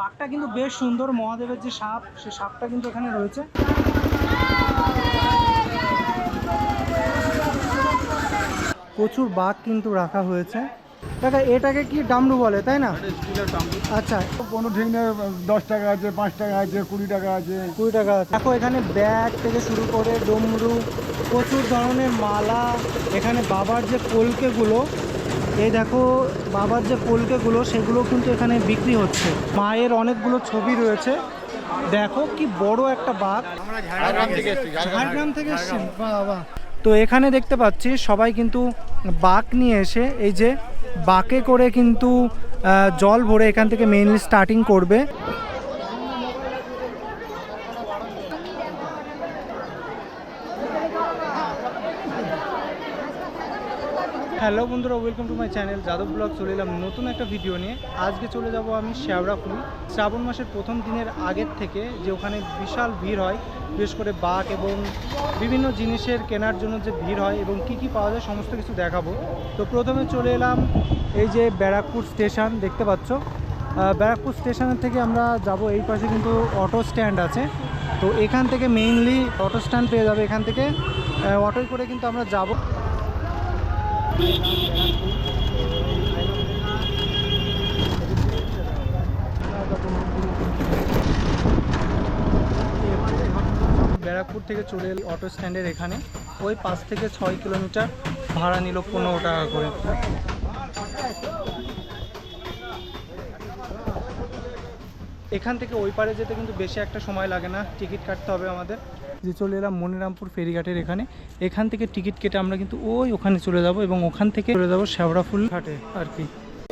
বাঘটা কিন্তু বেশ সুন্দর মহাদেবের যে সাপ সে সাপটা কিন্তু এখানে রয়েছে। প্রচুর বাঘ কিন্তু রাখা হয়েছে। দেখা এটাকে কি ডামরু বলে তাই না? আচ্ছা। কোনো ঠিক নেই দশ টাকা আছে পাঁচ টাকা আছে কুড়ি টাকা আছে। কুড়ি টাকা আছে। দেখো এখানে ব্যাগ থেকে শুরু করে ডমরু প্রচুর ধরনের মালা এখানে বাবার যে কলকেগুলো এই দেখো বাবার যে কলকেগুলো সেগুলো কিন্তু এখানে বিক্রি হচ্ছে। মায়ের অনেকগুলো ছবি রয়েছে। দেখো কি বড় একটা বাঘ। ঝাড়গ্রাম থেকে এসছেন বাবা। তো এখানে দেখতে পাচ্ছি সবাই কিন্তু বাঘ নিয়ে এসে এই যে বাঁকে করে কিন্তু আহ, জল ভরে এখান থেকে মেইনলি স্টার্টিং করবে। হ্যালো বন্ধুরা welcome to my channel Yadav blog চলে এলাম নতুন একটা ভিডিও নিয়ে। আজকে চলে যাব আমি শ্যাওড়াফুল শ্রাবণ মাসের প্রথম দিনের আগের থেকে যে ওখানে বিশাল ভিড় হয়, বিশেষ করে বাঘ এবং বিভিন্ন জিনিসের কেনার জন্য যে ভিড় হয় এবং কি কি পাওয়া যায় সমস্ত কিছু দেখাবো। তো প্রথমে চলে এলাম এই যে ব্যারাকপুর স্টেশন, দেখতে পাচ্ছ? ব্যারাকপুর স্টেশনের থেকে আমরা যাব, এই পাশে কিন্তু অটো স্ট্যান্ড আছে। তো এখান থেকে মেইনলি অটো স্ট্যান্ড পেয়ে যাবে এখান থেকে। অটোয় করে কিন্তু আমরা যাব। ব্যারাকপুর থেকে চলে এল অটো স্ট্যান্ডের এখানে। ওই পাঁচ থেকে ছয় কিলোমিটার ভাড়া নিল পনেরো টাকা করে। এখান থেকে ওই পারে যেতে কিন্তু বেশি একটা সময় লাগে না। টিকিট কাটতে হবে আমাদের। যে চলে এলাম মনিরামপুর ফেরিঘাটের এখানে। এখান থেকে টিকিট কেটে আমরা কিন্তু ওই ওখানে চলে যাব এবং ওখান থেকে চলে যাব শেওড়াফুল ঘাটে আর কি।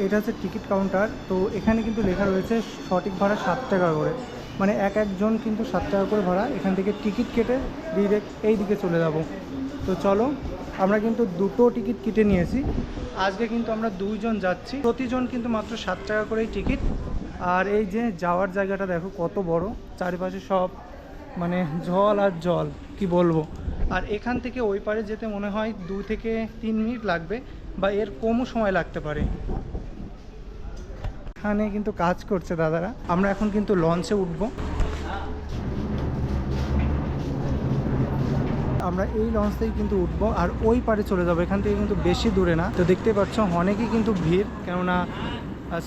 এটা হচ্ছে টিকিট কাউন্টার। তো এখানে কিন্তু লেখা রয়েছে সঠিক ভাড়া সাত টাকা করে। মানে এক একজন কিন্তু সাত টাকা করে ভাড়া এখান থেকে টিকিট কেটে ডিরেক্ট এই দিকে চলে যাব। তো চলো, আমরা কিন্তু দুটো টিকিট কেটে নিয়েছি। আজকে কিন্তু আমরা দুইজন যাচ্ছি। প্রতিজন কিন্তু মাত্র সাত টাকা করেই টিকিট। আর এই যে যাওয়ার জায়গাটা দেখো কত বড়। চারিপাশে সব মানে জল আর জল, কি বলব? আর এখান থেকে ওই পারে যেতে মনে হয় দু থেকে তিন মিনিট লাগবে বা এর কমও সময় লাগতে পারে। এখানে কিন্তু কাজ করছে দাদারা। আমরা এখন কিন্তু লঞ্চে উঠবো। আমরা এই লঞ্চ থেকে কিন্তু উঠবো আর ওই পারে চলে যাব। এখান থেকে কিন্তু বেশি দূরে না। তো দেখতে পাচ্ছ, অনেকেই কিন্তু ভিড়। কেননা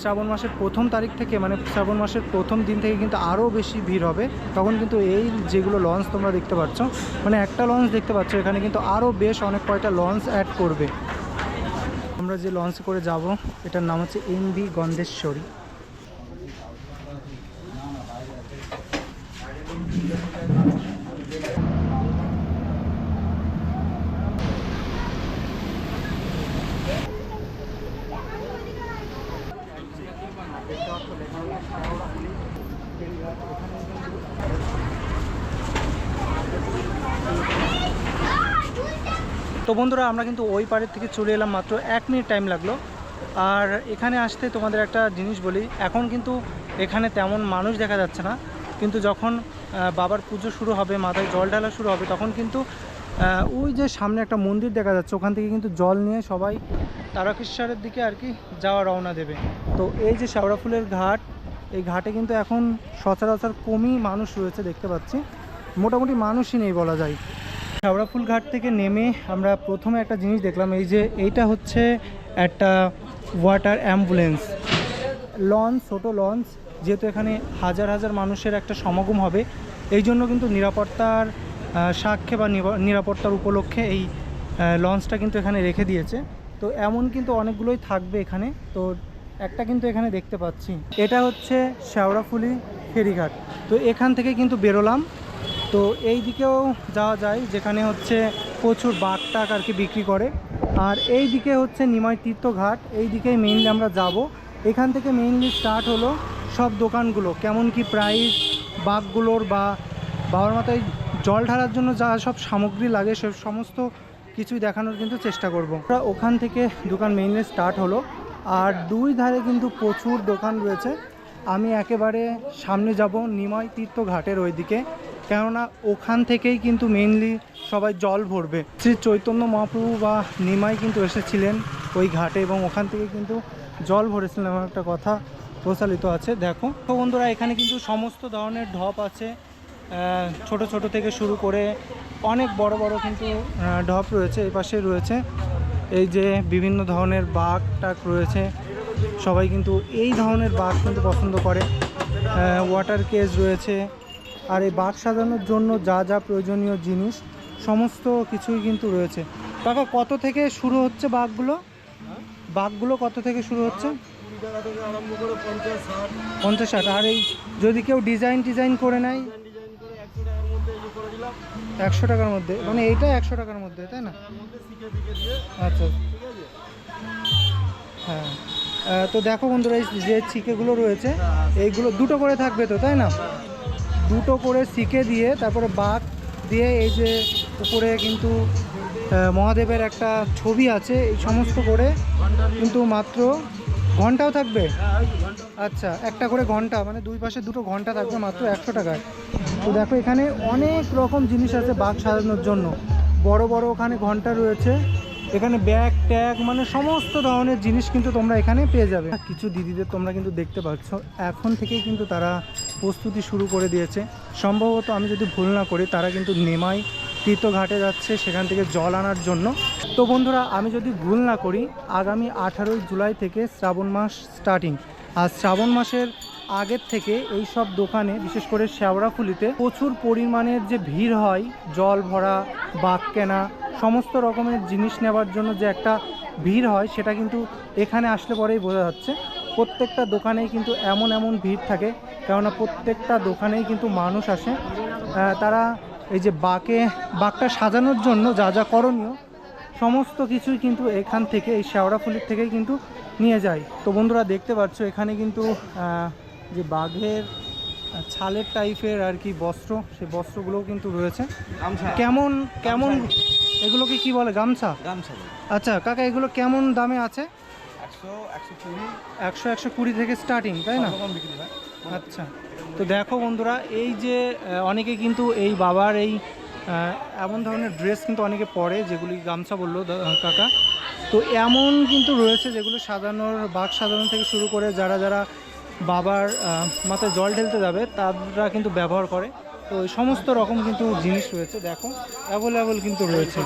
শ্রাবণ মাসের প্রথম তারিখ থেকে মানে শ্রাবণ মাসের প্রথম দিন থেকে কিন্তু আরও বেশি ভিড় হবে। তখন কিন্তু এই যেগুলো লঞ্চ তোমরা দেখতে পাচ্ছ মানে একটা লঞ্চ দেখতে পাচ্ছ, এখানে কিন্তু আরও বেশ অনেক কয়টা লঞ্চ অ্যাড করবে। আমরা যে লঞ্চ করে যাব, এটার নাম হচ্ছে এম ভি গন্ধেশ্বরী। বন্ধুরা, আমরা কিন্তু ওই পাড়ের থেকে চলে এলাম মাত্র এক মিনিট টাইম লাগল। আর এখানে আসতে তোমাদের একটা জিনিস বলি, এখন কিন্তু এখানে তেমন মানুষ দেখা যাচ্ছে না। কিন্তু যখন বাবার পুজো শুরু হবে, মাথায় জল ঢালা শুরু হবে, তখন কিন্তু ওই যে সামনে একটা মন্দির দেখা যাচ্ছে, ওখান থেকে কিন্তু জল নিয়ে সবাই তারকেশ্বরের দিকে আর কি যাওয়া রওনা দেবে। তো এই যে শেওড়া ফুলের ঘাট, এই ঘাটে কিন্তু এখন সচরাচর কমই মানুষ রয়েছে দেখতে পাচ্ছি। মোটামুটি মানুষই নেই বলা যায়। শেওড়াফুল ঘাট থেকে নেমে আমরা প্রথমে একটা জিনিস দেখলাম, এই যে এইটা হচ্ছে একটা ওয়াটার অ্যাম্বুলেন্স লঞ্চ ছোটো লঞ্চ যেহেতু এখানে হাজার হাজার মানুষের একটা সমাগম হবে, এই জন্য কিন্তু নিরাপত্তার সাক্ষ্যে বা নিরাপত্তার উপলক্ষে এই লঞ্চটা কিন্তু এখানে রেখে দিয়েছে। তো এমন কিন্তু অনেকগুলোই থাকবে এখানে, তো একটা কিন্তু এখানে দেখতে পাচ্ছি। এটা হচ্ছে শেওড়াফুলি ফেরিঘাট। তো এখান থেকে কিন্তু বেরোলাম। তো এই দিকেও যাওয়া যায়, যেখানে হচ্ছে প্রচুর বাঘ টাক আর কি বিক্রি করে। আর এই দিকে হচ্ছে নিমাই তীর্থঘাট এই দিকেই মেইনলি আমরা যাব। এখান থেকে মেইনলি স্টার্ট হলো সব দোকানগুলো, কেমন কি প্রাইস বাঘগুলোর বা বাবার মাথায় জল ঢালার জন্য যা সব সামগ্রী লাগে, সে সমস্ত কিছুই দেখানোর কিন্তু চেষ্টা করব। আমরা ওখান থেকে দোকান মেইনলি স্টার্ট হলো। আর দুই ধারে কিন্তু প্রচুর দোকান রয়েছে। আমি একেবারে সামনে যাব নিমাই তীর্থ ঘাটের ওইদিকে। কেননা ওখান থেকেই কিন্তু মেইনলি সবাই জল ভরবে। শ্রী চৈতন্য মহাপ্রভু বা নিমাই কিন্তু এসেছিলেন ওই ঘাটে এবং ওখান থেকে কিন্তু জল ভরেছিলেন এমন একটা কথা প্রচলিত আছে। দেখো, তো বন্ধুরা, এখানে কিন্তু সমস্ত ধরনের ঢপ আছে। ছোট ছোট থেকে শুরু করে অনেক বড় বড় কিন্তু ঢপ রয়েছে, এই পাশে রয়েছে। এই যে বিভিন্ন ধরনের বাঘ টাক রয়েছে, সবাই কিন্তু এই ধরনের বাঘ কিন্তু পছন্দ করে। ওয়াটার কেজ রয়েছে আর এই বাঘ সাজানোর জন্য যা যা প্রয়োজনীয় জিনিস, সমস্ত কিছুই কিন্তু রয়েছে। কাকা, কত থেকে শুরু হচ্ছে বাঘগুলো? বাঘগুলো কত থেকে শুরু হচ্ছে? পঞ্চাশ ষাট। আর এই যদি কেউ ডিজাইন ডিজাইন করে নেয়? একশো টাকার মধ্যে। মানে এইটা একশো টাকার মধ্যে, তাই না? আচ্ছা। হ্যাঁ। তো দেখো বন্ধুরা, এই যে ছিকেগুলো রয়েছে, এইগুলো দুটো করে থাকবে তো, তাই না? দুটো করে শিখে দিয়ে তারপরে বাঘ দিয়ে এই যে উপরে কিন্তু মহাদেবের একটা ছবি আছে, এই সমস্ত করে কিন্তু মাত্র ঘন্টাও থাকবে? আচ্ছা একটা করে ঘণ্টা মানে দুই পাশে দুটো ঘণ্টা থাকবে মাত্র একশো টাকায়। তো দেখো এখানে অনেক রকম জিনিস আছে বাঘ সাজানোর জন্য। বড় বড় ওখানে ঘণ্টা রয়েছে। এখানে ব্যাগ, ট্যাগ মানে সমস্ত ধরনের জিনিস কিন্তু তোমরা এখানে পেয়ে যাবে। কিছু দিদিদের তোমরা কিন্তু দেখতে পাচ্ছ। এখন থেকেই কিন্তু তারা প্রস্তুতি শুরু করে দিয়েছে। সম্ভবত আমি যদি ভুল না করি, তারা কিন্তু নেমাই তীর্থঘাটে যাচ্ছে, সেখান থেকে জল আনার জন্য। তো বন্ধুরা, আমি যদি ভুল না করি, আগামী আঠারোই জুলাই থেকে শ্রাবণ মাস স্টার্টিং আর শ্রাবণ মাসের আগের থেকে এই সব দোকানে, বিশেষ করে শেওড়াফুলিতে প্রচুর পরিমাণের যে ভিড় হয়, জল ভরা বাঘ কেনা, সমস্ত রকমের জিনিস নেওয়ার জন্য যে একটা ভিড় হয়, সেটা কিন্তু এখানে আসলে পরেই বোঝা যাচ্ছে। প্রত্যেকটা দোকানেই কিন্তু এমন এমন ভিড় থাকে কেননা প্রত্যেকটা দোকানেই কিন্তু মানুষ আসে। তারা এই যে বাঘে বাঘটা সাজানোর জন্য যা যা করণীয় সমস্ত কিছুই কিন্তু এখান থেকে এই শেওড়াফুলির থেকেই কিন্তু নিয়ে যায়। তো বন্ধুরা দেখতে পাচ্ছ এখানে কিন্তু যে বাঘের ছালের টাইপের আর কি বস্ত্র সেই বস্ত্রগুলোও কিন্তু রয়েছে। গামছা। কেমন কেমন এগুলোকে কি বলে গামছা? গামছা আচ্ছা কাকা এগুলো কেমন দামে আছে? একশো একশো কুড়ি। একশো একশো কুড়ি থেকে স্টার্টিং তাই না? বিক্রি হয়। আচ্ছা। তো দেখো বন্ধুরা, এই যে অনেকে কিন্তু এই বাবার এই এমন ধরনের ড্রেস কিন্তু অনেকে পরে, যেগুলি গামছা বলল কাকা। তো এমন কিন্তু রয়েছে যেগুলো সাজানোর, বাঘ সাজানো থেকে শুরু করে যারা যারা বাবার মাথায় জল ঢেলতে যাবে, তারা কিন্তু ব্যবহার করে। তো সমস্ত রকম কিন্তু জিনিস রয়েছে, দেখো। অ্যাভেলেবল কিন্তু রয়েছে।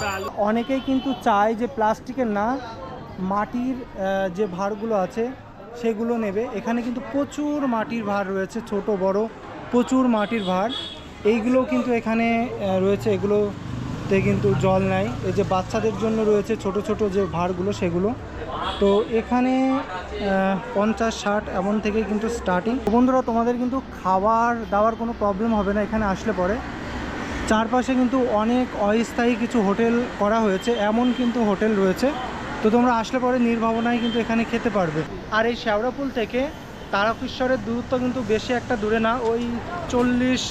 অনেকেই কিন্তু চায় যে প্লাস্টিকের না, মাটির যে ভারগুলো আছে সেগুলো নেবে। এখানে কিন্তু প্রচুর মাটির ভার রয়েছে, ছোট, বড়, প্রচুর মাটির ভার। এইগুলো কিন্তু এখানে রয়েছে। এগুলোতে কিন্তু জল নেয় এই যে বাচ্চাদের জন্য রয়েছে ছোট ছোট যে ভারগুলো, সেগুলো। তো এখানে পঞ্চাশ, ষাট, এমন থেকে কিন্তু স্টার্টিং বন্ধুরা, তোমাদের কিন্তু খাবার দাওয়ার কোনো প্রবলেম হবে না, এখানে আসলে পরে। চারপাশে কিন্তু অনেক অস্থায়ী কিছু হোটেল করা হয়েছে। এমন কিন্তু হোটেল রয়েছে। তো তোমরা আসলে পরে নির্ভাবনায় কিন্তু এখানে খেতে পারবে। আর এই শেওড়াপুল থেকে তারকেশ্বরের দূরত্ব কিন্তু বেশি একটা দূরে না, ওই চল্লিশ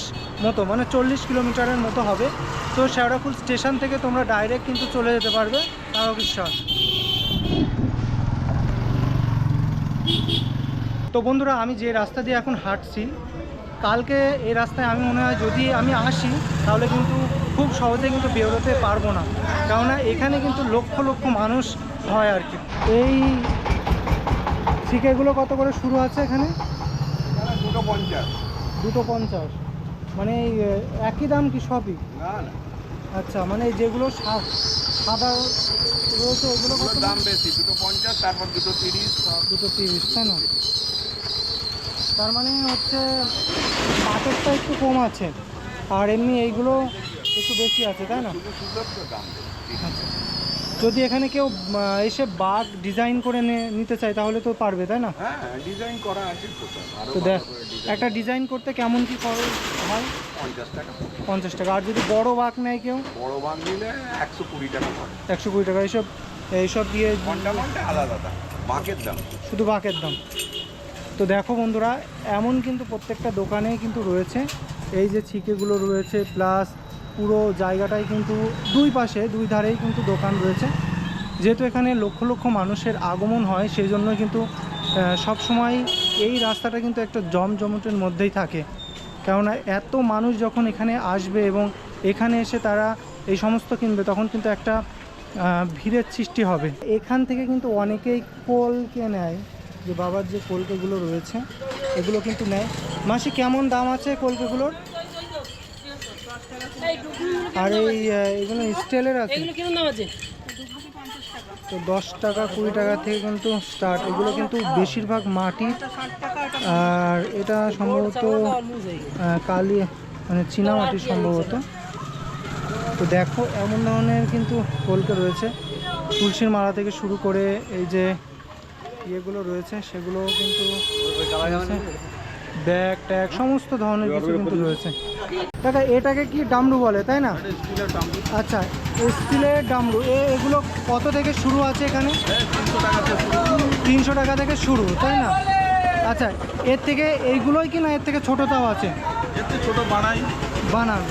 মতো মানে চল্লিশ কিলোমিটারের মতো হবে। তো শেওড়াপুল স্টেশন থেকে তোমরা ডাইরেক্ট কিন্তু চলে যেতে পারবে তারকেশ্বর। তো বন্ধুরা, আমি যে রাস্তা দিয়ে এখন হাঁটছি, কালকে এই রাস্তায় আমি মনে হয় যদি আমি আসি, তাহলে কিন্তু খুব সহজে কিন্তু বেরোতে পারব না। কেননা এখানে কিন্তু লক্ষ লক্ষ মানুষ হয় আর কি। এই শিকেগুলো কত করে শুরু আছে এখানে? দুটো পঞ্চাশ। দুটো পঞ্চাশ। মানে একই দাম কি সবই? আচ্ছা মানে যেগুলো সাদা রয়েছে ওগুলো দাম বেশি দুটো পঞ্চাশ তারপর দুটো তিরিশ দুটো তিরিশ তাই না? তার মানে হচ্ছে পাটেরটা একটু কম আছে। আর এমনি এইগুলো একটু বেশি আছে তাই না। আচ্ছা। যদি এখানে কেউ এসে বাঘ ডিজাইন করে নিতে চায় তাহলে তো পারবে তাই না? হ্যাঁ ডিজাইন করা আছে তো দেখ একটা ডিজাইন করতে কেমন কি খরচ হয়? পঞ্চাশ টাকা। পঞ্চাশ টাকা। আর যদি বড় বাঘ নেয় কেউ? বড় বাং নিলে একশো কুড়ি টাকা পড়ে একশো কুড়ি টাকা এইসব এইসব দিয়ে ঘণ্টা ঘণ্টা আলাদা দাম বাঁকের দাম। শুধু বাঁকের দাম। তো দেখো বন্ধুরা এমন কিন্তু প্রত্যেকটা দোকানেই কিন্তু রয়েছে। এই যে ছিকেগুলো রয়েছে প্লাস পুরো জায়গাটাই কিন্তু দুই পাশে, দুই ধারেই কিন্তু দোকান রয়েছে। যেহেতু এখানে লক্ষ লক্ষ মানুষের আগমন হয় সেই জন্য কিন্তু সব সময় এই রাস্তাটা কিন্তু একটা জমজমটের মধ্যেই থাকে। কেননা এত মানুষ যখন এখানে আসবে এবং এখানে এসে তারা এই সমস্ত কিনবে, তখন কিন্তু একটা ভিড়ের সৃষ্টি হবে। এখান থেকে কিন্তু অনেকেই কোলকে নেয়, যে বাবার যে কলকেগুলো রয়েছে, এগুলো কিন্তু নেয়। মাসি, কেমন দাম আছে কলকেগুলোর? আর এই এগুলো স্টিলের আছে। এগুলো কীরকম দাম আছে? তো দশ টাকা কুড়ি টাকা থেকে কিন্তু স্টার্ট এগুলো কিন্তু বেশিরভাগ মাটির। আর এটা সম্ভবত কালি মানে চীনামাটি সম্ভবত। তো দেখো এমন ধরনের কিন্তু কলকে রয়েছে। তুলসীর মালা থেকে শুরু করে এই যে ইয়েগুলো রয়েছে সেগুলো কিন্তু। ব্যাগ ট্যাগ সমস্ত ধরনের কিছু কিন্তু রয়েছে। কাকা এটাকে কি ডামরু বলে তাই না? আচ্ছা স্টিলের ডামরু এ এগুলো কত থেকে শুরু আছে এখানে? তিনশো টাকা থেকে শুরু। তাই না? আচ্ছা এর থেকে এইগুলোই কি না এর থেকে ছোটোটাও আছে? ছোট বানাই। বানান।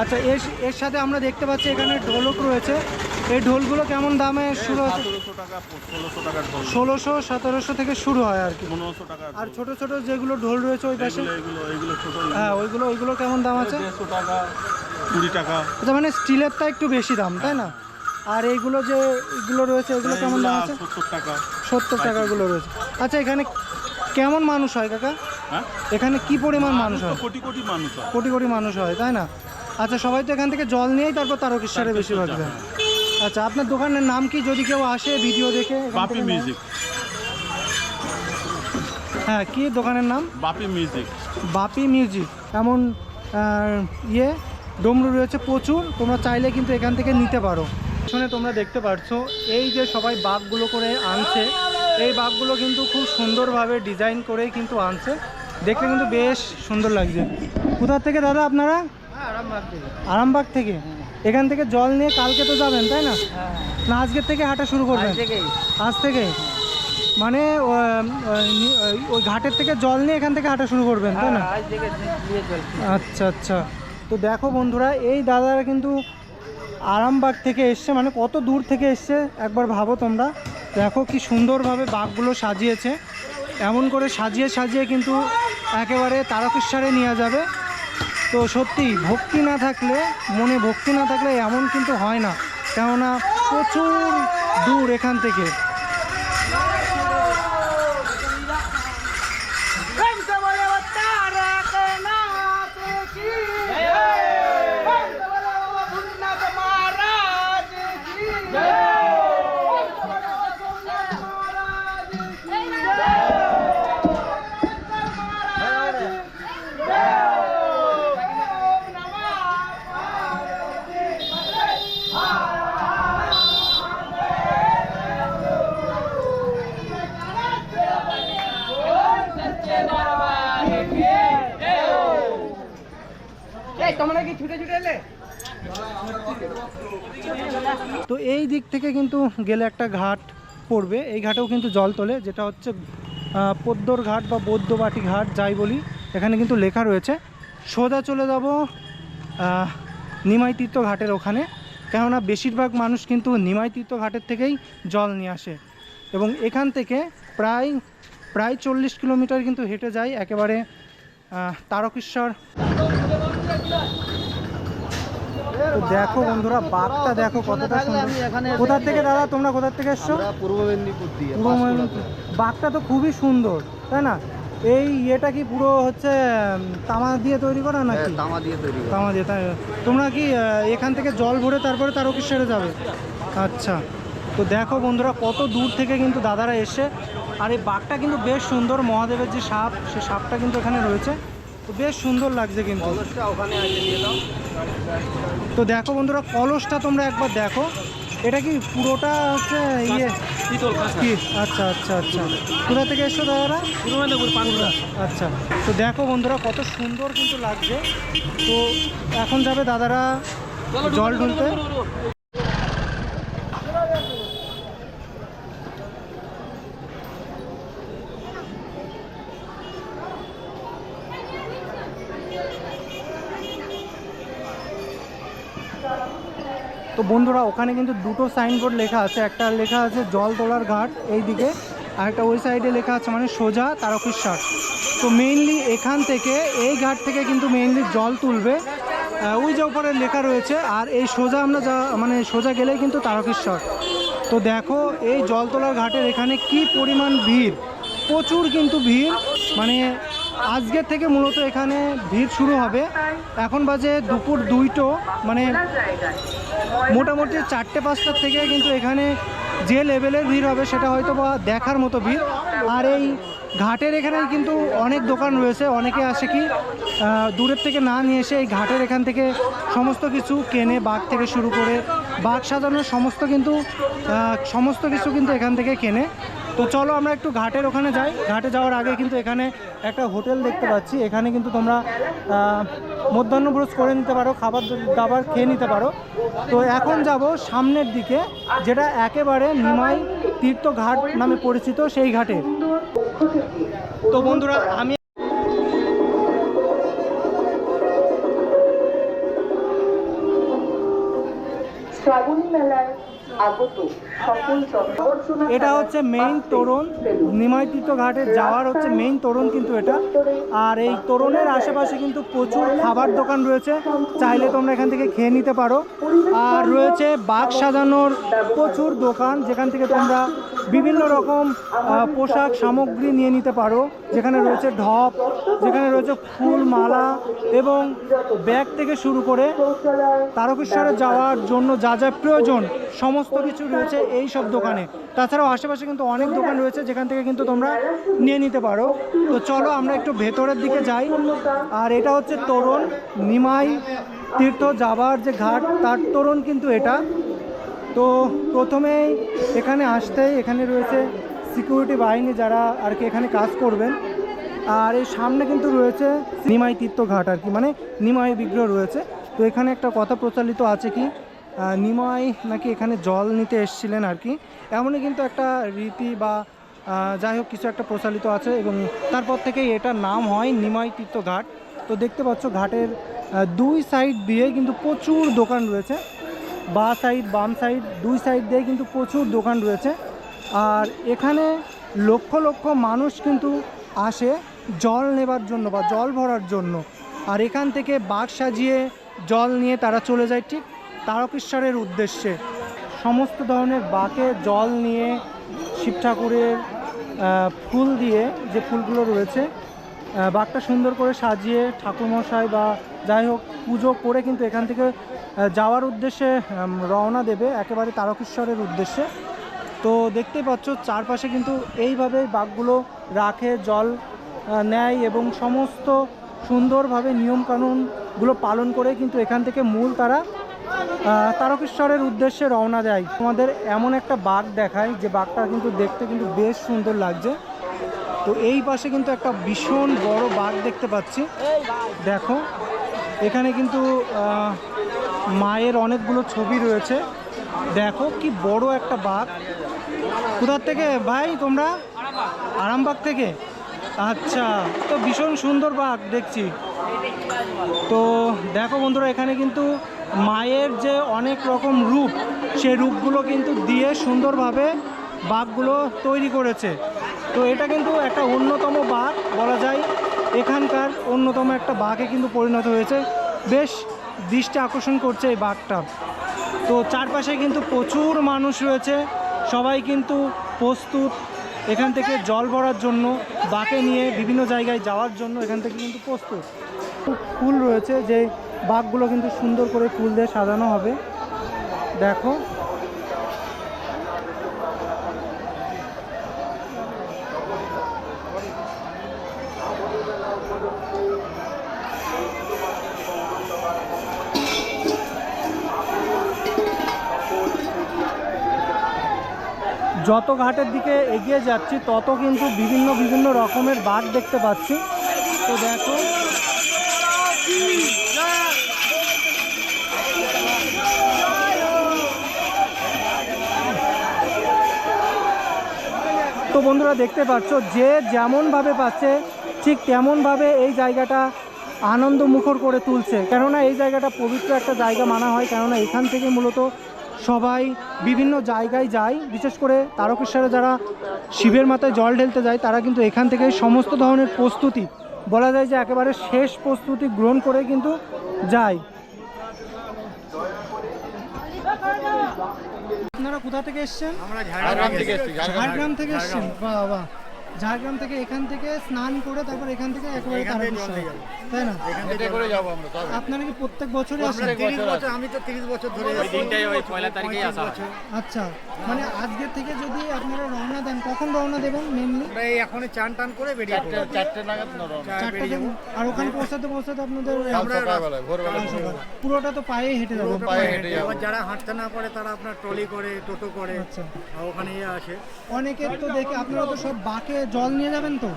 আচ্ছা এর এর সাথে আমরা দেখতে পাচ্ছি এখানে ঢোলক রয়েছে। এই ঢোলগুলো কেমন দামে শুরু টাকা ষোলোশো সতেরোশো থেকে শুরু হয় আর কি। পনেরোশো টাকা আর ছোট ছোট যেগুলো ঢোল রয়েছে ওই পাশে? হ্যাঁ ওইগুলো ওইগুলো কেমন দাম আছে? টাকা কুড়ি টাকা। আচ্ছা মানে স্টিলেরটা একটু বেশি দাম তাই না? আর এইগুলো যে এগুলো রয়েছে এগুলো কেমন দাম আছে? সত্তর টাকা। সত্তর টাকাগুলো রয়েছে। আচ্ছা এখানে কেমন মানুষ হয় কাকা? হ্যাঁ? এখানে কি পরিমাণ মানুষ হয়? কোটি কোটি মানুষ হয়। কোটি কোটি মানুষ হয় তাই না? আচ্ছা সবাই তো এখান থেকে জল নিয়েই তারপর তারকেশ্বরে বেশিরভাগ যায়। আচ্ছা আপনার দোকানের নাম কি? যদি কেউ আসে ভিডিও দেখে বাপি মিউজিক হ্যাঁ কি দোকানের নাম? বাপি মিউজিক বাপি মিউজিক এমন ইয়ে ডমরু রয়েছে প্রচুর তোমরা চাইলে কিন্তু এখান থেকে নিতে পারো। শুনে তোমরা দেখতে পারছ এই যে সবাই বাঘগুলো করে আনছে এই বাঘগুলো কিন্তু খুব সুন্দরভাবে ডিজাইন করেই কিন্তু আনছে। দেখতে কিন্তু বেশ সুন্দর লাগছে। কোথা থেকে দাদা আপনারা? আরামবাগ থেকে? এখান থেকে জল নিয়ে কালকে তো যাবেন তাই না? না আজকের থেকে হাঁটা শুরু করবেন? আজ থেকে মানে ওই- ঘাটের থেকে জল নিয়ে এখান থেকে হাঁটা শুরু করবেন তাই না? আচ্ছা আচ্ছা। তো দেখো বন্ধুরা এই দাদারা কিন্তু আরামবাগ থেকে এসছে মানে কত দূর থেকে এসছে একবার ভাবো তোমরা। দেখো কি সুন্দরভাবে বাঘগুলো সাজিয়েছে। এমন করে সাজিয়ে সাজিয়ে কিন্তু একেবারে তারকেশ্বরে নিয়ে যাবে। তো সত্যি ভক্তি না থাকলে, মনে ভক্তি না থাকলে এমন কিন্তু হয় না। কেননা প্রচুর দূর এখান থেকে। তো এই দিক থেকে কিন্তু গেলে একটা ঘাট পড়বে। এই ঘাটেও কিন্তু জল তোলে যেটা হচ্ছে পদ্মর ঘাট বা বৌদ্ধবাটি ঘাট যাই বলি এখানে কিন্তু লেখা রয়েছে। সোজা চলে যাব আহ, নিমাই তীর্থ ঘাটের ওখানে। কেননা বেশিরভাগ মানুষ কিন্তু নিমাই তীর্থ ঘাটের থেকেই জল নিয়ে আসে। এবং এখান থেকে প্রায় প্রায় চল্লিশ কিলোমিটার কিন্তু হেঁটে যায় একেবারে তারকেশ্বর। তো দেখো বন্ধুরা বাঘটা দেখো কতটা সুন্দর। কোথা থেকে দাদা তোমরা কোথা থেকে এসছো? পূর্ব মেদিনীপুর পূর্ব মেদিনীপুর। বাঘটা তো খুবই সুন্দর তাই না? এই ইয়েটা কি পুরো হচ্ছে তামা দিয়ে তৈরি করা নাকি? তামা দিয়ে তৈরি তামা দিয়ে তাই তোমরা কি এখান থেকে জল ভরে তারপরে তারকেশ্বরে যাবে? আচ্ছা তো দেখো বন্ধুরা কত দূর থেকে কিন্তু দাদারা এসে আর এই বাঘটা কিন্তু বেশ সুন্দর মহাদেবের যে সাপ সে সাপটা কিন্তু এখানে রয়েছে। তো বেশ সুন্দর লাগছে কিন্তু। তো দেখো বন্ধুরা কলসটা তোমরা একবার দেখো। এটা কি পুরোটা হচ্ছে ইয়ে? আচ্ছা আচ্ছা আচ্ছা। কোথা থেকে এসছো দাদারা? আচ্ছা। তো দেখো বন্ধুরা কত সুন্দর কিন্তু লাগছে। তো এখন যাবে দাদারা জল ঢুলতে। তো বন্ধুরা, ওখানে কিন্তু দুটো সাইনবোর্ড লেখা আছে। একটা লেখা আছে জল তোলার ঘাট এই দিকে আর একটা ওই সাইডে লেখা আছে মানে সোজা তারকেশ্বর। তো মেইনলি এখান থেকে, এই ঘাট থেকে কিন্তু মেইনলি জল তুলবে। ওই যে উপরে লেখা রয়েছে, আর এই সোজা আমরা যা মানে সোজা গেলেই কিন্তু তারকেশ্বর। তো দেখো, এই জল তোলার ঘাটের এখানে কি পরিমাণ ভিড়? প্রচুর কিন্তু ভিড় মানে আজকের থেকে মূলত এখানে ভিড় শুরু হবে। এখন বাজে দুপুর দুইটো মানে মোটামুটি চারটে পাঁচটার থেকে কিন্তু এখানে যে লেভেলের ভিড় হবে সেটা হয়তো বা দেখার মতো ভিড়। আর এই ঘাটের এখানে কিন্তু অনেক দোকান রয়েছে, অনেকে আসে কি দূরের থেকে না নিয়ে এসে এই ঘাটের এখান থেকে সমস্ত কিছু কেনে বাঘ থেকে শুরু করে বাঘ সাজানোর সমস্ত কিন্তু সমস্ত কিছু কিন্তু এখান থেকে কেনে। তো চলো আমরা একটু ঘাটের ওখানে যাই। ঘাটে যাওয়ার আগে কিন্তু এখানে একটা হোটেল দেখতে পাচ্ছি। এখানে কিন্তু তোমরা মধ্যাহ্নভোজ করে নিতে পারো, খাবার দাবার খেয়ে নিতে পারো। তো এখন যাব সামনের দিকে, যেটা একেবারে নিমাই তীর্থ ঘাট নামে পরিচিত সেই ঘাটে। তো বন্ধুরা, আমি শ্রাবণী মেলায় এটা হচ্ছে মেইন তোরণ নিমাই তীর্থ ঘাটে যাওয়ার হচ্ছে মেইন তোরণ কিন্তু এটা। আর এই তোরণের আশেপাশে কিন্তু প্রচুর খাবার দোকান রয়েছে। চাইলে তোমরা এখান থেকে খেয়ে নিতে পারো। আর রয়েছে বাঘ সাজানোর প্রচুর দোকান যেখান থেকে তোমরা বিভিন্ন রকম পোশাক সামগ্রী নিয়ে নিতে পারো। যেখানে রয়েছে ঢপ যেখানে রয়েছে ফুল মালা এবং ব্যাগ থেকে শুরু করে তারকেশ্বরে যাওয়ার জন্য যা যা প্রয়োজন সমস্ত কিছু রয়েছে এই সব দোকানে। তাছাড়াও আশেপাশে কিন্তু অনেক দোকান রয়েছে, যেখান থেকে কিন্তু তোমরা নিয়ে নিতে পারো। তো চলো আমরা একটু ভেতরের দিকে যাই। আর এটা হচ্ছে তরুণ, নিমাই তীর্থ যাবার যে ঘাট, তার তরুণ কিন্তু এটা। তো প্রথমেই এখানে আসতেই এখানে রয়েছে সিকিউরিটি বাহিনী যারা আর কি এখানে কাজ করবেন। আর এই সামনে কিন্তু রয়েছে নিমাই তীর্থ ঘাট আর কি মানে নিমাই বিগ্রহ রয়েছে। তো এখানে একটা কথা প্রচলিত আছে কি নিমাই নাকি এখানে জল নিতে এসছিলেন আর কি। এমনই কিন্তু একটা রীতি বা যাই হোক কিছু একটা প্রচলিত আছে এবং তারপর থেকেই এটার নাম হয় নিমাই তীর্থঘাট তো দেখতে পাচ্ছ ঘাটের দুই সাইড দিয়ে কিন্তু প্রচুর দোকান রয়েছে। বা সাইড বাম সাইড দুই সাইড দিয়ে কিন্তু প্রচুর দোকান রয়েছে। আর এখানে লক্ষ লক্ষ মানুষ কিন্তু আসে জল নেবার জন্য বা জল ভরার জন্য। আর এখান থেকে বাঘ সাজিয়ে জল নিয়ে তারা চলে যায় ঠিক তারকেশ্বরের উদ্দেশ্যে সমস্ত ধরনের বাঁকে জল নিয়ে শিব ঠাকুরের ফুল দিয়ে যে ফুলগুলো রয়েছে বাঘটা সুন্দর করে সাজিয়ে ঠাকুরমশাই বা যাই হোক পুজো করে কিন্তু এখান থেকে যাওয়ার উদ্দেশ্যে রওনা দেবে একেবারে তারকেশ্বরের উদ্দেশ্যে। তো দেখতেই পাচ্ছ চারপাশে কিন্তু এইভাবে বাঘগুলো রাখে, জল নেয় এবং সমস্ত সুন্দরভাবে নিয়মকানুনগুলো পালন করে কিন্তু এখান থেকে মূল তারা তারকেশ্বরের উদ্দেশ্যে রওনা দেয়। তোমাদের এমন একটা বাঘ দেখায় যে বাঘটা কিন্তু দেখতে কিন্তু বেশ সুন্দর লাগছে। তো এই পাশে কিন্তু একটা ভীষণ বড় বাঘ দেখতে পাচ্ছি। দেখো, এখানে কিন্তু মায়ের অনেকগুলো ছবি রয়েছে। দেখো কি বড় একটা বাঘ। কোথার থেকে? ভাই, তোমরা? আরামবাগ থেকে? আচ্ছা তো ভীষণ সুন্দর বাঘ দেখছি। তো দেখো বন্ধুরা, এখানে কিন্তু মায়ের যে অনেক রকম রূপ সেই রূপগুলো কিন্তু দিয়ে সুন্দরভাবে বাঘগুলো তৈরি করেছে। তো এটা কিন্তু একটা অন্যতম বাঘ বলা যায়। এখানকার অন্যতম একটা বাঘে কিন্তু পরিণত হয়েছে। বেশ দৃষ্টি আকর্ষণ করছে এই বাঘটা। তো চারপাশে কিন্তু প্রচুর মানুষ রয়েছে। সবাই কিন্তু প্রস্তুত এখান থেকে জল ভরার জন্য বাঁকে নিয়ে বিভিন্ন জায়গায় যাওয়ার জন্য এখান থেকে কিন্তু প্রস্তুত। ফুল রয়েছে যে বাঘগুলো কিন্তু সুন্দর করে ফুল দিয়ে সাজানো হবে। দেখো। যত ঘাটের দিকে এগিয়ে যাচ্ছি, তত কিন্তু বিভিন্ন বিভিন্ন রকমের বাঘ দেখতে পাচ্ছি। তো দেখো। বন্ধুরা দেখতে পাচ্ছ, যে যেমনভাবে পাচ্ছে, ঠিক তেমনভাবে এই জায়গাটা আনন্দ মুখর করে তুলছে। কেননা এই জায়গাটা পবিত্র একটা জায়গা মানা হয়, কেননা এখান থেকে মূলত সবাই বিভিন্ন জায়গায় যায়। বিশেষ করে তারকেশ্বরে যারা শিবের মাথায় জল ঢেলতে যায়, তারা কিন্তু এখান থেকে সমস্ত ধরনের প্রস্তুতি, বলা যায় যে একেবারে শেষ প্রস্তুতি গ্রহণ করে কিন্তু যায়। আপনারা কোথা থেকে এসেছেন? আমরা ঝাড়গ্রাম থেকে এসেছি ঝাড়গ্রাম থেকে এসছেন? বাহ বাহ। ঝাড়গ্রাম থেকে এখান থেকে স্নান করে তারপর এখান থেকে একেবারে এখান তারকেশ্বর। তাই না? করে যাব আমরা আপনারা কি প্রত্যেক বছরই আসেন? বছর আমি তো তিরিশ বছর ধরে ওই দিনটাই ওই পয়লা তারিখেই আসা আচ্ছা মানে আজকের থেকে যদি আপনারা রওনা দেন কখন রওনা দেবেন মেনলি এই এখনই চান টান করে বেরিয়ে পড়ব। চারটে নাগাদ আর ওখানে পৌঁছাতে পৌঁছাতে আপনাদের আমরা। পুরোটা তো পায়ে হেঁটে যাব। এবার যারা হাঁটতে না পারে তারা আপনার ট্রলি করে টোটো করে আচ্ছা। আর ওখানে আসে। অনেকের তো দেখে আপনারা তো সব বাকে জল নিয়ে যাবেন তো?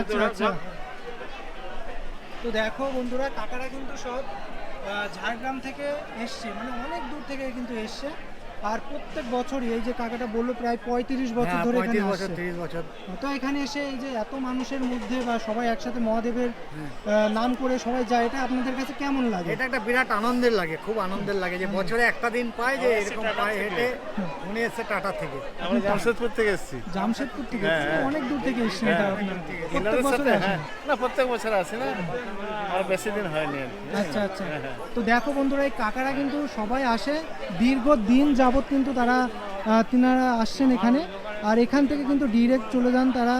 আচ্ছা আচ্ছা। তো দেখো বন্ধুরা কাকারা কিন্তু সব ঝাড়গ্রাম থেকে এসছে মানে অনেক দূর থেকে কিন্তু এসছে। আর প্রত্যেক বছরই এই যে কাকাটা বলল প্রায় পঁয়ত্রিশ বছর হ্যাঁ ধরে এখানে আসছে তিরিশ বছর। তো এখানে এসে এই যে এত মানুষের মধ্যে বা সবাই একসাথে মহাদেবের নাম করে সবাই যায় এটা আপনাদের কাছে কেমন লাগে? এটা একটা বিরাট আনন্দের লাগে খুব আনন্দের লাগে যে বছরে একটা দিন পায় যে এরকম পায়ে হেঁটে উনি এসছে টাটা থেকে। আমরা জামশেদপুর থেকে এসেছি। জামশেদপুর থেকে হ্যাঁ, হ্যাঁ। অনেক দূর থেকে এসছেন এটা প্রত্যেক বছর হ্যাঁ। না প্রত্যেক বছর আসি না। আর বেশি দিন হয়নি আচ্ছা আচ্ছা। তো দেখো বন্ধুরা এই কাকারা কিন্তু সবাই আসে দীর্ঘ দিন যাবত কিন্তু তারা তিনারা আসছেন এখানে। আর এখান থেকে কিন্তু ডিরেক্ট চলে যান তারা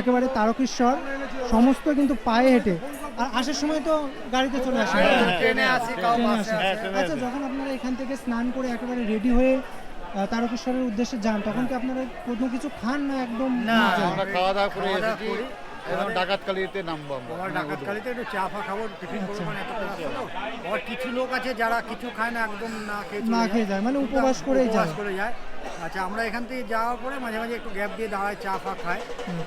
একেবারে তারকেশ্বর। সমস্ত কিন্তু পায়ে হেঁটে। আর আসার সময় তো গাড়িতে চলে আসে। ট্রেনে আসি কাউ ট্রেনে বাসে আসে। হ্যাঁ, ট্রেনে আচ্ছা যখন আপনারা এখান থেকে স্নান করে একেবারে রেডি হয়ে তারকেশ্বরের উদ্দেশ্যে যান তখন কি আপনারা কোনো কিছু খান না একদম না আমরা খাওয়া দাওয়া করে এসেছি। করি। এবং ডাকাতকালিতে নামবো আমরা। আমার ডাকাত কালিতে একটু চা ফা খাব টিফিন করব মানে আবার কিছু লোক আছে যারা কিছু খায় না একদম না খেয়ে না খেয়ে যায়, মানে উপবাস করেই উপবাস করে যায়। আচ্ছা আমরা এখান থেকে যাওয়ার পরে মাঝে মাঝে একটু গ্যাপ দিয়ে দাঁড়ায় চা ফা খায়।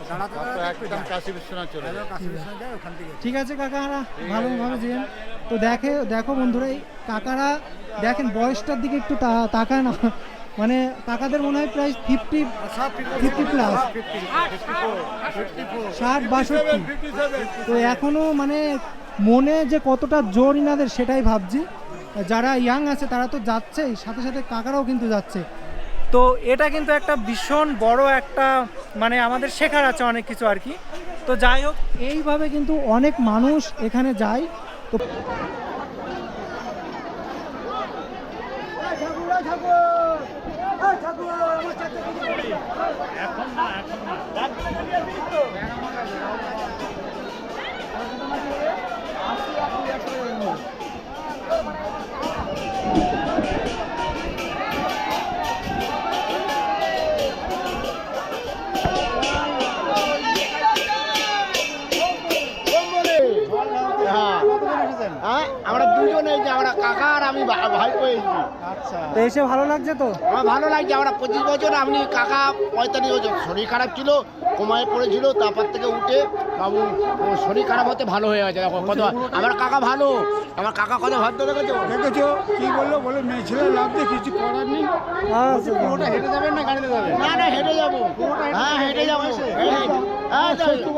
দাঁড়াতে একটু একদম যায়। কাশী বিশ্বনাথ চলে কাশী বিশ্বনাথ যায় ওখান থেকে ঠিক আছে কাকারা ভালোভাবে যেন তো দেখে দেখো বন্ধুরা এই কাকারা দেখেন বয়সটার দিকে একটু তাকায় না। মানে কাকাদের মনে হয় প্রায় ফিফটি ফিফটি প্লাস ষাট বাষট্টি। তো এখনও মানে মনে যে কতটা জোর ইনাদের সেটাই ভাবছি। যারা ইয়াং আছে তারা তো যাচ্ছেই সাথে সাথে কাকারাও কিন্তু যাচ্ছে। তো এটা কিন্তু একটা ভীষণ বড় একটা মানে আমাদের শেখার আছে অনেক কিছু আর কি। তো যাই হোক। এইভাবে কিন্তু অনেক মানুষ এখানে যায়। তো হ্যাঁ তো এসে ভালো লাগছে তো? আমার ভালো লাগছে। আমরা পঁচিশ বছর আপনি কাকা পঁয়তাল্লিশ বছর। শরীর খারাপ ছিল কোমায় পড়েছিল তারপর থেকে উঠে বাবু শরীর খারাপ হতে ভালো হয়ে গেছে। কত আমার কাকা ভালো। আমার কাকা কত ভদ্র দেখেছ? দেখেছ? কি বলল? বলে মেয়ে ছেলে লাভ দিয়ে কিছু করার নেই। পুরোটা হেঁটে যাবেন না গাড়িতে যাবেন না না হেঁটে যাব। হ্যাঁ হেঁটে যাব।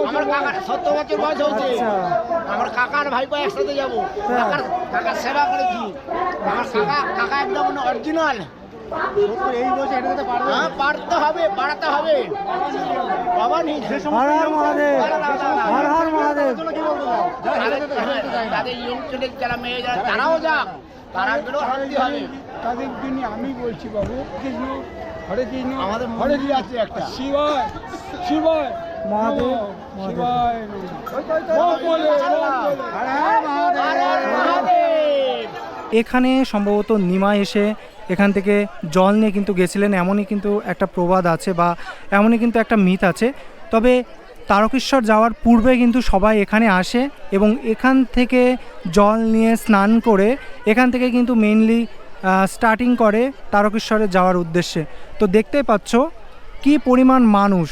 আমার কাকা সত্তর বছর বয়স হয়েছে। আমার কাকার ভাইপো একসাথে যাব। কাকার কাকার সেবা করেছি। একদম অরিজিনাল। এই পারবে হ্যাঁ পারতে হবে বাড়াতে হবে। বাবা নেই হর হর মহাদেব হর হর মহাদেব। তাদের ইয়ং ছেলে যারা মেয়ে যারা তারাও যাক। হবে। তাদের জন্য আমি বলছি বাবু কৃষ্ণ হরে কৃষ্ণ আমাদের হরে মন্দির আছে একটা। শিবায় শিবায়। মহাদেব শিবায়। মহাদেব। হরে মহাদেব। এখানে সম্ভবত নিমা এসে এখান থেকে জল নিয়ে কিন্তু গেছিলেন, এমনই কিন্তু একটা প্রবাদ আছে বা এমনই কিন্তু একটা মিথ আছে। তবে তারকেশ্বর যাওয়ার পূর্বে কিন্তু সবাই এখানে আসে এবং এখান থেকে জল নিয়ে স্নান করে এখান থেকে কিন্তু মেনলি স্টার্টিং করে তারকেশ্বরে যাওয়ার উদ্দেশ্যে। তো দেখতেই পাচ্ছ কি পরিমাণ মানুষ।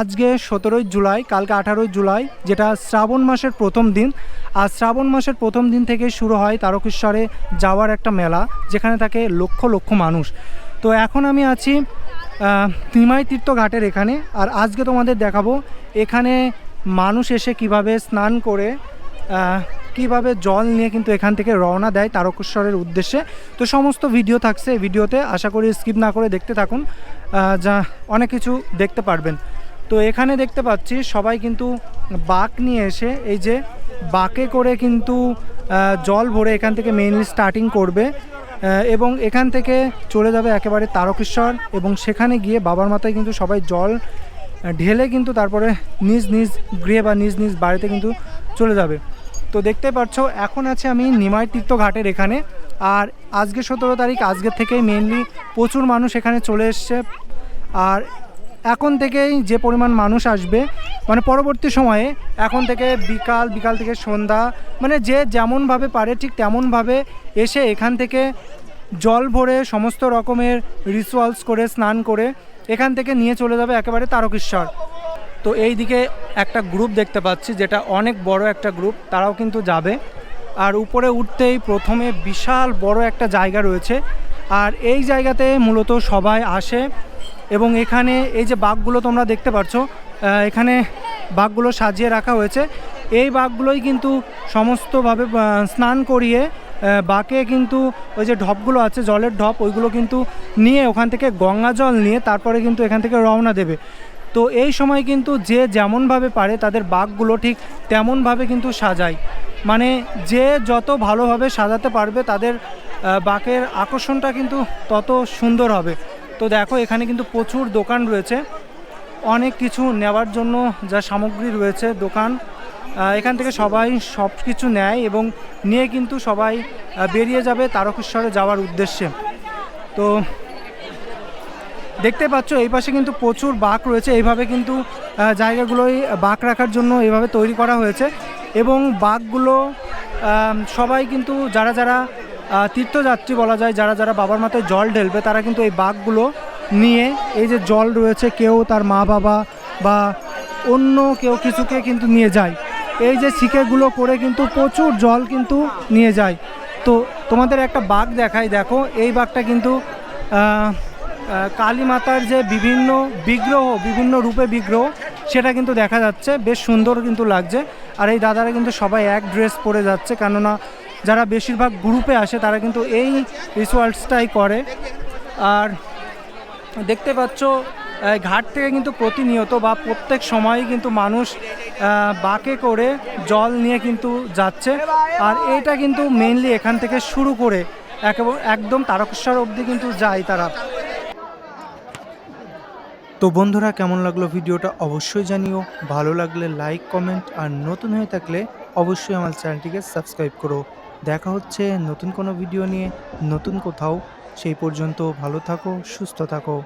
আজকে সতেরোই জুলাই, কালকে আঠারোই জুলাই, যেটা শ্রাবণ মাসের প্রথম দিন। আর শ্রাবণ মাসের প্রথম দিন থেকে শুরু হয় তারকেশ্বরে যাওয়ার একটা মেলা, যেখানে থাকে লক্ষ লক্ষ মানুষ। তো এখন আমি আছি নিমাই তীর্থ ঘাটের এখানে। আর আজকে তোমাদের দেখাবো এখানে মানুষ এসে কীভাবে স্নান করে কীভাবে জল নিয়ে কিন্তু এখান থেকে রওনা দেয় তারকেশ্বরের উদ্দেশ্যে। তো সমস্ত ভিডিও থাকছে ভিডিওতে, আশা করি স্কিপ না করে দেখতে থাকুন। যা অনেক কিছু দেখতে পারবেন। তো এখানে দেখতে পাচ্ছি সবাই কিন্তু বাঁক নিয়ে এসে এই যে বাঁকে করে কিন্তু জল ভরে এখান থেকে মেইনলি স্টার্টিং করবে এবং এখান থেকে চলে যাবে একেবারে তারকেশ্বর এবং সেখানে গিয়ে বাবার মাথায় কিন্তু সবাই জল ঢেলে কিন্তু তারপরে নিজ নিজ গৃহে বা নিজ নিজ বাড়িতে কিন্তু চলে যাবে। তো দেখতে পাচ্ছ, এখন আছে আমি নিমাই তীর্থ ঘাটের এখানে। আর আজকে সতেরো তারিখ আজকের থেকেই মেনলি প্রচুর মানুষ এখানে চলে এসছে। আর এখন থেকেই যে পরিমাণ মানুষ আসবে মানে পরবর্তী সময়ে এখন থেকে বিকাল বিকাল থেকে সন্ধ্যা মানে যে যেমনভাবে পারে ঠিক তেমনভাবে এসে এখান থেকে জল ভরে সমস্ত রকমের রিচুয়ালস করে, স্নান করে এখান থেকে নিয়ে চলে যাবে একেবারে তারকেশ্বর। তো এই দিকে একটা গ্রুপ দেখতে পাচ্ছি, যেটা অনেক বড় একটা গ্রুপ তারাও কিন্তু যাবে। আর উপরে উঠতেই প্রথমে বিশাল বড় একটা জায়গা রয়েছে। আর এই জায়গাতে মূলত সবাই আসে। এবং এখানে এই যে বাঘগুলো তোমরা দেখতে পাচ্ছ এখানে বাঘগুলো সাজিয়ে রাখা হয়েছে। এই বাঘগুলোই কিন্তু সমস্তভাবে স্নান করিয়ে বাঁকে কিন্তু ওই যে ঢপগুলো আছে, জলের ঢপ, ওইগুলো কিন্তু নিয়ে ওখান থেকে গঙ্গা জল নিয়ে তারপরে কিন্তু এখান থেকে রওনা দেবে। তো এই সময় কিন্তু যে যেমনভাবে পারে তাদের বাঘগুলো ঠিক তেমনভাবে কিন্তু সাজায়। মানে যে যত ভালোভাবে সাজাতে পারবে তাদের বাঁকের আকর্ষণটা কিন্তু তত সুন্দর হবে। তো দেখো, এখানে কিন্তু প্রচুর দোকান রয়েছে। অনেক কিছু নেওয়ার জন্য যা সামগ্রী রয়েছে দোকান এখান থেকে সবাই সব কিছু নেয় এবং নিয়ে কিন্তু সবাই বেরিয়ে যাবে তারকেশ্বরে যাওয়ার উদ্দেশ্যে। তো দেখতে পাচ্ছ, এই পাশে কিন্তু প্রচুর বাঁক রয়েছে। এইভাবে কিন্তু জায়গাগুলোই বাঁক রাখার জন্য এইভাবে তৈরি করা হয়েছে এবং বাঘগুলো সবাই কিন্তু যারা যারা তীর্থযাত্রী বলা যায়, যারা যারা বাবার মাথায় জল ঢেলবে, তারা কিন্তু এই বাঘগুলো নিয়ে, এই যে জল রয়েছে, কেউ তার মা বাবা বা অন্য কেউ কিছুকে কিন্তু নিয়ে যায়। এই যে শিকেগুলো করে কিন্তু প্রচুর জল কিন্তু নিয়ে যায়। তো তোমাদের একটা বাঘ দেখাই, দেখো, এই বাঘটা কিন্তু কালী মাতার যে বিভিন্ন বিগ্রহ, বিভিন্ন রূপে বিগ্রহ, সেটা কিন্তু দেখা যাচ্ছে। বেশ সুন্দর কিন্তু লাগছে। আর এই দাদারা কিন্তু সবাই এক ড্রেস পরে যাচ্ছে, কেননা যারা বেশিরভাগ গ্রুপে আসে, তারা কিন্তু এই রিচুয়ালসটাই করে। আর দেখতে পাচ্ছ ঘাট থেকে কিন্তু প্রতিনিয়ত বা প্রত্যেক সময়ই কিন্তু মানুষ বাঁকে করে জল নিয়ে কিন্তু যাচ্ছে। আর এটা কিন্তু মেনলি এখান থেকে শুরু করে একদম তারকেশ্বর অবধি কিন্তু যায় তারা। তো বন্ধুরা, কেমন লাগল ভিডিওটা অবশ্যই জানিও। ভালো লাগলে লাইক কমেন্ট আর নতুন হয়ে থাকলে অবশ্যই আমার চ্যানেলটিকে সাবস্ক্রাইব করো। দেখা হচ্ছে নতুন কোনো ভিডিও নিয়ে নতুন কোথাও। সেই পর্যন্ত ভালো থাকো সুস্থ থাকো।